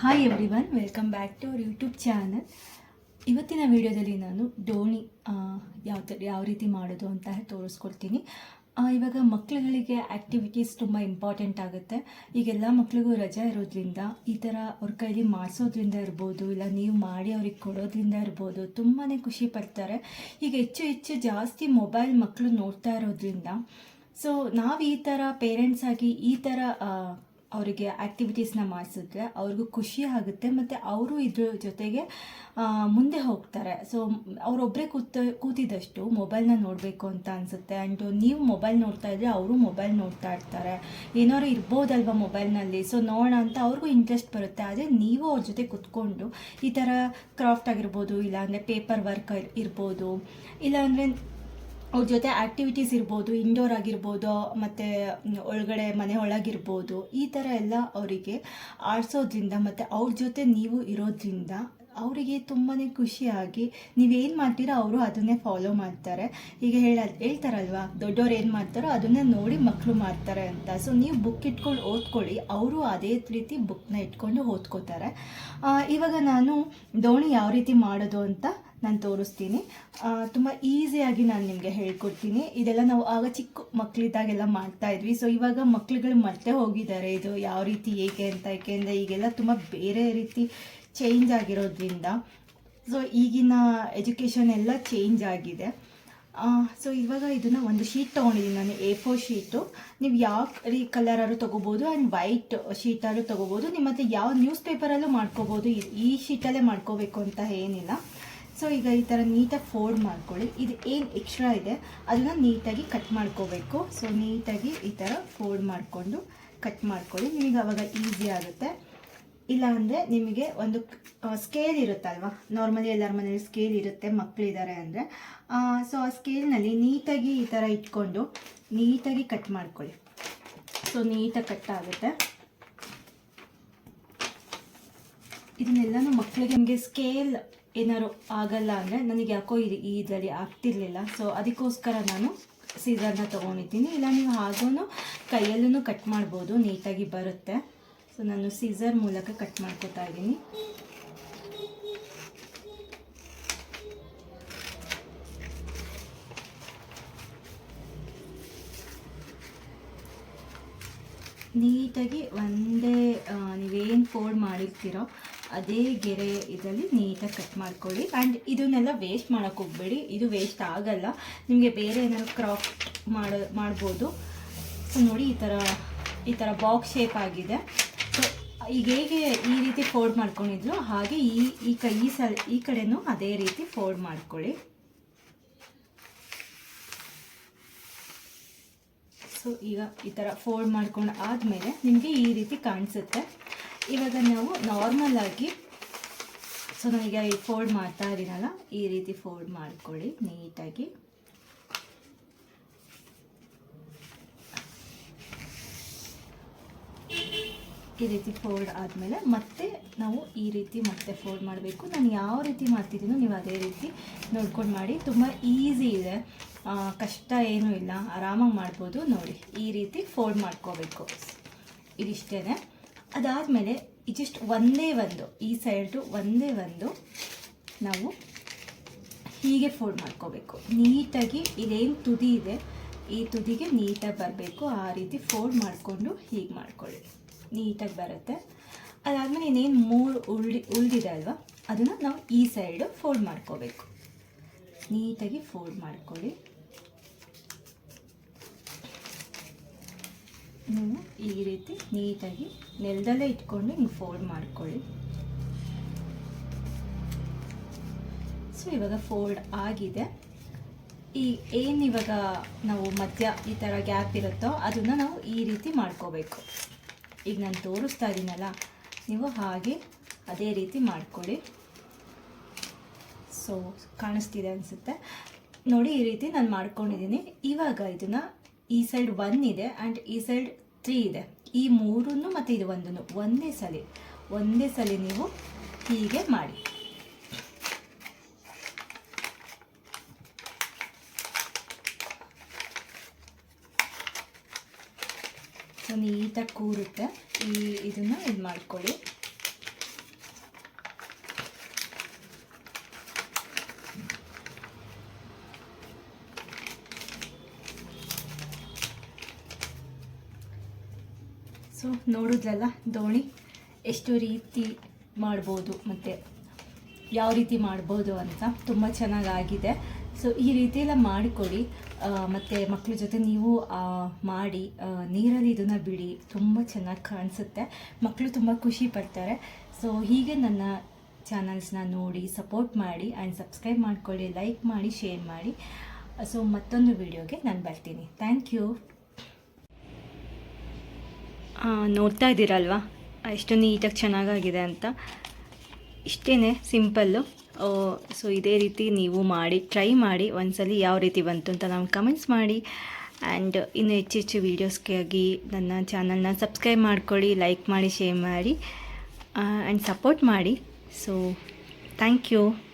Hi everyone welcome back to our YouTube channel ಇವತ್ತಿನ ವಿಡಿಯೋದಲ್ಲಿ ನಾನು ಡೋಣಿ ಯಾವ ಥರ ಯಾವ ರೀತಿ ಮಾಡೋದು ಅಂತ ತೋರಿಸ್ಕೊಡ್ತೀನಿ. ಇವಾಗ ಮಕ್ಕಳುಗಳಿಗೆ ಆ್ಯಕ್ಟಿವಿಟೀಸ್ ತುಂಬ ಇಂಪಾರ್ಟೆಂಟ್ ಆಗುತ್ತೆ. ಈಗೆಲ್ಲ ಮಕ್ಕಳಿಗೂ ರಜೆ ಇರೋದ್ರಿಂದ, ಈ ಥರ ಅವ್ರ ಕೈಲಿ ಮಾಡಿಸೋದ್ರಿಂದ ಇರ್ಬೋದು, ಇಲ್ಲ ನೀವು ಮಾಡಿ ಅವ್ರಿಗೆ ಕೊಡೋದ್ರಿಂದ ಇರ್ಬೋದು ತುಂಬಾ ಖುಷಿ ಪಡ್ತಾರೆ. ಈಗ ಹೆಚ್ಚು ಹೆಚ್ಚು ಜಾಸ್ತಿ ಮೊಬೈಲ್ ಮಕ್ಕಳು ನೋಡ್ತಾ ಇರೋದ್ರಿಂದ ಸೊ ನಾವು ಈ ಥರ ಪೇರೆಂಟ್ಸ್ ಆಗಿ ಈ ಥರ ಅವರಿಗೆ ಆ್ಯಕ್ಟಿವಿಟೀಸ್ನ ಮಾಡಿಸಿದ್ರೆ ಅವ್ರಿಗೂ ಖುಷಿ ಆಗುತ್ತೆ ಮತ್ತು ಅವರು ಇದ್ರ ಜೊತೆಗೆ ಮುಂದೆ ಹೋಗ್ತಾರೆ. ಸೊ ಅವರೊಬ್ಬರೇ ಕೂತ ಕೂತಿದ್ದಷ್ಟು ಮೊಬೈಲ್ನ ನೋಡಬೇಕು ಅಂತ ಅನಿಸುತ್ತೆ. ಆ್ಯಂಡ್ ನೀವು ಮೊಬೈಲ್ ನೋಡ್ತಾ ಇದ್ರೆ ಅವರು ಮೊಬೈಲ್ ನೋಡ್ತಾ ಇರ್ತಾರೆ. ಏನಾದ್ರು ಇರ್ಬೋದಲ್ವ ಮೊಬೈಲ್ನಲ್ಲಿ ಸೊ ನೋಡೋಣ ಅಂತ ಅವ್ರಿಗೂ ಇಂಟ್ರೆಸ್ಟ್ ಬರುತ್ತೆ. ಆದರೆ ನೀವು ಅವ್ರ ಜೊತೆ ಕುತ್ಕೊಂಡು ಈ ಥರ ಕ್ರಾಫ್ಟ್ ಆಗಿರ್ಬೋದು, ಇಲ್ಲಾಂದರೆ ಪೇಪರ್ ವರ್ಕ್ ಇರ್ಬೋದು, ಇಲ್ಲಾಂದರೆ ಅವ್ರ ಜೊತೆ ಆ್ಯಕ್ಟಿವಿಟೀಸ್ ಇರ್ಬೋದು ಇಂಡೋರ್ ಆಗಿರ್ಬೋದು, ಮತ್ತು ಒಳಗಡೆ ಮನೆ ಒಳಗಿರ್ಬೋದು, ಈ ಥರ ಎಲ್ಲ ಅವರಿಗೆ ಆಡಿಸೋದ್ರಿಂದ ಮತ್ತು ಅವ್ರ ಜೊತೆ ನೀವು ಇರೋದ್ರಿಂದ ಅವರಿಗೆ ತುಂಬಾ ಖುಷಿಯಾಗಿ ನೀವೇನು ಮಾಡ್ತೀರೋ ಅವರು ಅದನ್ನೇ ಫಾಲೋ ಮಾಡ್ತಾರೆ. ಈಗ ಹೇಳ, ಹೇಳ್ತಾರಲ್ವಾ, ದೊಡ್ಡವ್ರು ಏನು ಮಾಡ್ತಾರೋ ಅದನ್ನೇ ನೋಡಿ ಮಕ್ಕಳು ಮಾಡ್ತಾರೆ ಅಂತ. ಸೊ ನೀವು ಬುಕ್ ಇಟ್ಕೊಂಡು ಓದ್ಕೊಳ್ಳಿ, ಅವರು ಅದೇ ರೀತಿ ಬುಕ್ನ ಇಟ್ಕೊಂಡು ಓದ್ಕೋತಾರೆ. ಇವಾಗ ನಾನು ದೋಣಿ ಯಾವ ರೀತಿ ಮಾಡೋದು ಅಂತ ನಾನು ತೋರಿಸ್ತೀನಿ. ತುಂಬ ಈಸಿಯಾಗಿ ನಾನು ನಿಮಗೆ ಹೇಳ್ಕೊಡ್ತೀನಿ. ಇದೆಲ್ಲ ನಾವು ಆಗ ಚಿಕ್ಕ ಮಕ್ಕಳಿದ್ದಾಗೆಲ್ಲ ಮಾಡ್ತಾ ಇದ್ವಿ. ಸೊ ಇವಾಗ ಮಕ್ಳುಗಳು ಮತ್ತೆ ಹೋಗಿದ್ದಾರೆ. ಇದು ಯಾವ ರೀತಿ, ಏಕೆ ಅಂತ ಏಕೆಂದರೆ ಈಗೆಲ್ಲ ತುಂಬ ಬೇರೆ ರೀತಿ ಚೇಂಜ್ ಆಗಿರೋದ್ರಿಂದ. ಸೊ ಈಗಿನ ಎಜುಕೇಷನ್ ಎಲ್ಲ ಚೇಂಜ್ ಆಗಿದೆ. ಸೊ ಇವಾಗ ಇದನ್ನು ಒಂದು ಶೀಟ್ ತೊಗೊಂಡಿದ್ದೀನಿ ನಾನು ಎ ಫೋರ್ ಶೀಟು ನೀವು ಯಾವ ರೀ ಕಲರಾದ್ರು ತೊಗೋಬೋದು ಆ್ಯಂಡ್ ವೈಟ್ ಶೀಟಾದ್ರು ತೊಗೋಬೋದು. ನಿಮ್ಮ ಯಾವ ನ್ಯೂಸ್ ಪೇಪರಲ್ಲೂ ಮಾಡ್ಕೋಬೋದು. ಈ ಶೀಟಲ್ಲೇ ಮಾಡ್ಕೋಬೇಕು ಅಂತ ಏನಿಲ್ಲ. ಸೊ ಈಗ ಈ ಥರ ನೀಟಾಗಿ ಫೋಲ್ಡ್ ಮಾಡ್ಕೊಳ್ಳಿ. ಇದು ಏನು ಎಕ್ಸ್ಟ್ರಾ ಇದೆ, ಅದನ್ನು ನೀಟಾಗಿ ಕಟ್ ಮಾಡ್ಕೋಬೇಕು. ಸೊ ನೀಟಾಗಿ ಈ ಥರ ಫೋಲ್ಡ್ ಮಾಡಿಕೊಂಡು ಕಟ್ ಮಾಡ್ಕೊಳ್ಳಿ. ನಿಮಗೆ ಅವಾಗ ಈಸಿ ಆಗುತ್ತೆ. ಇಲ್ಲ ಅಂದರೆ ನಿಮಗೆ ಒಂದು ಸ್ಕೇಲ್ ಇರುತ್ತಲ್ವಾ? ನಾರ್ಮಲಿ ಎಲ್ಲರ ಮನೇಲಿ ಸ್ಕೇಲ್ ಇರುತ್ತೆ ಮಕ್ಕಳಿದ್ದಾರೆ ಅಂದರೆ. ಸೊ ಆ ಸ್ಕೇಲ್ನಲ್ಲಿ ನೀಟಾಗಿ ಈ ಥರ ಇಟ್ಕೊಂಡು ನೀಟಾಗಿ ಕಟ್ ಮಾಡ್ಕೊಳ್ಳಿ. ಸೊ ನೀಟಾಗಿ ಕಟ್ ಆಗುತ್ತೆ. ಇದನ್ನೆಲ್ಲನೂ ಮಕ್ಕಳಿಗೆ ನಿಮಗೆ ಸ್ಕೇಲ್ ಏನಾದ್ರು ಆಗಲ್ಲ ಅಂದರೆ ನನಗೆ ಯಾಕೋ ಇದು ಈ ಇದರಲ್ಲಿ ಆಗ್ತಿರ್ಲಿಲ್ಲ. ಸೊ ಅದಕ್ಕೋಸ್ಕರ ನಾನು ಸೀಸರ್ನ ತೊಗೊಂಡಿದ್ದೀನಿ. ಇಲ್ಲ, ನೀವು ಹಾಗೂ ಕೈಯಲ್ಲೂ ಕಟ್ ಮಾಡ್ಬೋದು. ನೀಟಾಗಿ ಬರುತ್ತೆ. ಸೊ ನಾನು ಸೀಸರ್ ಮೂಲಕ ಕಟ್ ಮಾಡ್ಕೊತಾ ಇದ್ದೀನಿ. ನೀಟಾಗಿ ಒಂದೇ ನೀವೇನು ಫೋಲ್ಡ್ ಮಾಡಿರ್ತೀರೋ ಅದೇ ಗೆರೆ ಇದರಲ್ಲಿ ನೀಟಾಗಿ ಕಟ್ ಮಾಡ್ಕೊಳ್ಳಿ. ಆ್ಯಂಡ್ ಇದನ್ನೆಲ್ಲ ವೇಸ್ಟ್ ಮಾಡೋಕ್ಕೆ ಹೋಗಬೇಡಿ. ಇದು ವೇಸ್ಟ್ ಆಗಲ್ಲ. ನಿಮಗೆ ಬೇರೆ ಏನಾದ್ರು ಕ್ರಾಫ್ಟ್ ಮಾಡೋ, ಮಾಡ್ಬೋದು. ಸೊ ನೋಡಿ ಈ ಥರ ಈ ಥರ ಬಾಕ್ಸ್ ಶೇಪ್ ಆಗಿದೆ. ಸೊ ಈಗ ಹೇಗೆ ಈ ರೀತಿ ಫೋಲ್ಡ್ ಮಾಡ್ಕೊಂಡಿದ್ರು ಹಾಗೆ ಈ ಈ ಕೈ, ಈ ಸಲ, ಈ ಕಡೆನೂ ಅದೇ ರೀತಿ ಫೋಲ್ಡ್ ಮಾಡ್ಕೊಳ್ಳಿ. ಸೊ ಈಗ ಈ ಥರ ಫೋಲ್ಡ್ ಮಾಡ್ಕೊಂಡು ಆದಮೇಲೆ ನಿಮಗೆ ಈ ರೀತಿ ಕಾಣಿಸುತ್ತೆ. ಇವಾಗ ನಾವು ನಾರ್ಮಲ್ ಆಗಿ ಸೊ ನಾನೀಗ ಈ ಫೋಲ್ಡ್ ಮಾಡ್ತಾ ಇದ್ದೀನಲ್ಲ ಈ ರೀತಿ ಫೋಲ್ಡ್ ಮಾಡ್ಕೊಳ್ಳಿ, ನೀಟಾಗಿ. ಈ ರೀತಿ ಫೋಲ್ಡ್ ಆದಮೇಲೆ ಮತ್ತೆ ನಾವು ಈ ರೀತಿ ಮತ್ತೆ ಫೋಲ್ಡ್ ಮಾಡಬೇಕು. ನಾನು ಯಾವ ರೀತಿ ಮಾಡ್ತಿದ್ದೀನೋ ನೀವು ಅದೇ ರೀತಿ ನೋಡ್ಕೊಂಡು ಮಾಡಿ. ತುಂಬ ಈಸಿ ಇದೆ. ಕಷ್ಟ ಏನೂ ಇಲ್ಲ. ಆರಾಮಾಗಿ ಮಾಡ್ಬೋದು. ನೋಡಿ, ಈ ರೀತಿ ಫೋಲ್ಡ್ ಮಾಡ್ಕೋಬೇಕು. ಇದಿಷ್ಟೇ ಅದಾದಮೇಲೆ ಜಸ್ಟ್ ಒಂದೇ ಒಂದು, ಈ ಸೈಡು ಒಂದೇ ಒಂದು ನಾವು ಹೀಗೆ ಫೋಲ್ಡ್ ಮಾಡ್ಕೋಬೇಕು. ನೀಟಾಗಿ ಇದೇನು ತುದಿ ಇದೆ, ಈ ತುದಿಗೆ ನೀಟಾಗಿ ಬರಬೇಕು. ಆ ರೀತಿ ಫೋಲ್ಡ್ ಮಾಡಿಕೊಂಡು ಹೀಗೆ ಮಾಡ್ಕೊಳ್ಳಿ. ನೀಟಾಗಿ ಬರುತ್ತೆ. ಅದಾದಮೇಲೆ ಇನ್ನೇನು ಮೂರು ಉಳ್ಳಿ ಉಳಿದಿದೆ ಅಲ್ವಾ? ಅದನ್ನು ನಾವು ಈ ಸೈಡು ಫೋಲ್ಡ್ ಮಾಡ್ಕೋಬೇಕು. ನೀಟಾಗಿ ಫೋಲ್ಡ್ ಮಾಡ್ಕೊಳ್ಳಿ. ನೀವು ಈ ರೀತಿ ನೀಟಾಗಿ ನೆಲದಲ್ಲೇ ಇಟ್ಕೊಂಡು ಹಿಂಗೆ ಫೋಲ್ಡ್ ಮಾಡ್ಕೊಳ್ಳಿ. ಸೊ ಇವಾಗ ಫೋಲ್ಡ್ ಆಗಿದೆ. ಈ ಏನು ಇವಾಗ ನಾವು ಮಧ್ಯ ಈ ಥರ ಗ್ಯಾಪ್ ಇರುತ್ತೋ ಅದನ್ನು ನಾವು ಈ ರೀತಿ ಮಾಡ್ಕೋಬೇಕು. ಈಗ ನಾನು ತೋರಿಸ್ತಾ ಇದ್ದೀನಲ್ಲ ನೀವು ಹಾಗೆ ಅದೇ ರೀತಿ ಮಾಡ್ಕೊಳ್ಳಿ. ಸೊ ಕಾಣಿಸ್ತಿದೆ ಅನಿಸುತ್ತೆ. ನೋಡಿ ಈ ರೀತಿ ನಾನು ಮಾಡ್ಕೊಂಡಿದ್ದೀನಿ ಇವಾಗ ಇದನ್ನು ಈ ಸೈಡ್ ಒನ್ ಇದೆ ಆ್ಯಂಡ್ ಈ ಸೈಡ್ ತ್ರೀ ಇದೆ. ಈ ಮೂರನ್ನು ಮತ್ತು ಇದು ಒಂದನ್ನು ಒಂದೇ ಸಲ ಒಂದೇ ಸಲ ನೀವು ಹೀಗೆ ಮಾಡಿ. ಸೊ ನೀಟಾಗಿ ಕೂರುತ್ತೆ. ಈ ಇದನ್ನು ಇದು ಮಾಡ್ಕೊಳ್ಳಿ. ಸೊ ನೋಡಿದ್ಲಲ್ಲ ದೋಣಿ ಎಷ್ಟು ರೀತಿ ಮಾಡ್ಬೋದು ಮತ್ತು ಯಾವ ರೀತಿ ಮಾಡ್ಬೋದು ಅಂತ ತುಂಬ ಚೆನ್ನಾಗಾಗಿದೆ. ಸೊ ಈ ರೀತಿ ಮಾಡಿಕೊಡಿ. ಮತ್ತು ಮಕ್ಕಳ ಜೊತೆ ನೀವು ಮಾಡಿ ನೀರಲ್ಲಿ ಇದನ್ನು ಬಿಡಿ. ತುಂಬ ಚೆನ್ನಾಗಿ ಕಾಣಿಸುತ್ತೆ. ಮಕ್ಕಳು ತುಂಬ ಖುಷಿ ಪಡ್ತಾರೆ. ಸೊ ಹೀಗೆ ನನ್ನ ಚಾನಲ್ಸ್ನ ನೋಡಿ ಸಪೋರ್ಟ್ ಮಾಡಿ ಆ್ಯಂಡ್ ಸಬ್ಸ್ಕ್ರೈಬ್ ಮಾಡಿಕೊಳ್ಳಿ ಲೈಕ್ ಮಾಡಿ ಶೇರ್ ಮಾಡಿ. ಸೊ ಮತ್ತೊಂದು ವಿಡಿಯೋಗೆ ನಾನು ಬರ್ತೀನಿ. ಥ್ಯಾಂಕ್ ಯು ನೋಡ್ತಾ ಇದ್ದೀರಲ್ವಾ? ಎಷ್ಟು ನೀಟಾಗಿ ಚೆನ್ನಾಗಾಗಿದೆ ಅಂತ. ಇಷ್ಟೇ ಸಿಂಪಲ್ಲು. ಸೊ ಇದೇ ರೀತಿ ನೀವು ಮಾಡಿ, ಟ್ರೈ ಮಾಡಿ, ಒಂದ್ಸಲಿ ಯಾವ ರೀತಿ ಬಂತು ಅಂತ ನಾವು ಕಮೆಂಟ್ಸ್ ಮಾಡಿ. ಆ್ಯಂಡ್ ಇನ್ನು ಹೆಚ್ಚು ಹೆಚ್ಚು ವೀಡಿಯೋಸ್ಗಾಗಿ ನನ್ನ ಚಾನಲ್ನ ಸಬ್ಸ್ಕ್ರೈಬ್ ಮಾಡ್ಕೊಳ್ಳಿ, ಲೈಕ್ ಮಾಡಿ, ಶೇರ್ ಮಾಡಿ ಆ್ಯಂಡ್ ಸಪೋರ್ಟ್ ಮಾಡಿ. So, thank you.